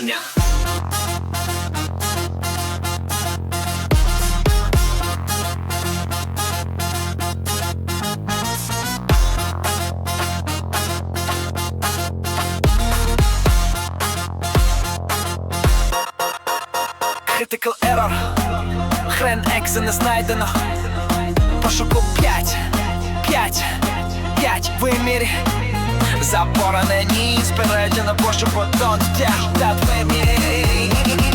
попередження. Critical error. Хрен екси знайдено Пошуку 5 5 5 вимірі Заборонені спереді на пошуку тяг та that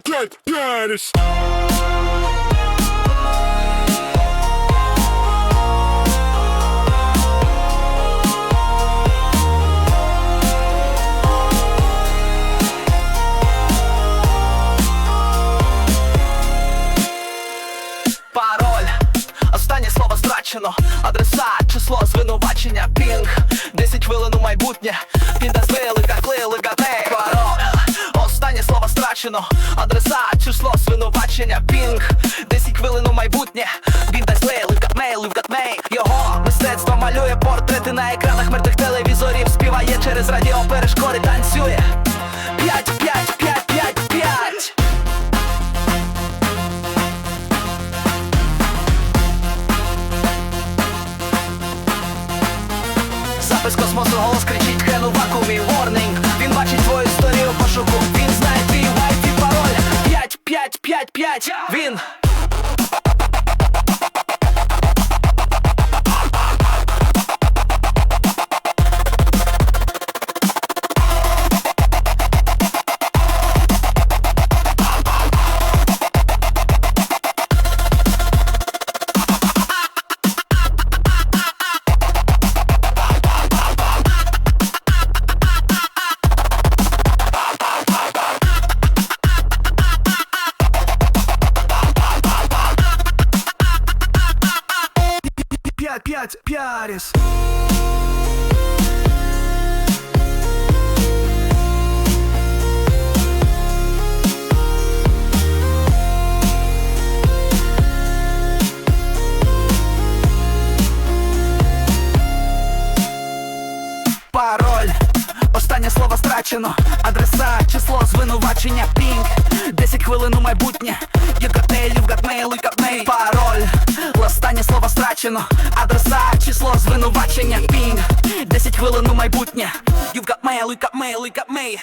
пять, пять. Пароль Останнє слово страчено Адреса, число, звинувачення Пінг 10 хвилин у майбутнє слово Адреса, число, звинувачення Пінг. 10 хвилин у майбутнє. Він дасть ли, ликатмей, ликатмей Його мистецтво малює портрети на екранах мертвих телевізорів. Співає через радіо перешкоди, танцює. 5, 5, 5, 5, 5 Запис космосу голос кричить Хен у вакуумі Warning. Він бачить твою історію пошуку 5, 5, 5, 5 Він П'ять, п'яріс Пароль. Останнє слово страчено. Адреса, число, звинувачення Пінг. 10 хвилин у майбутнє. Got mail, you got mail Пароль. Останнє слово страчено звинувачення Пінг 10 хвилин у майбутнє. You got mail, you got mail, you got mail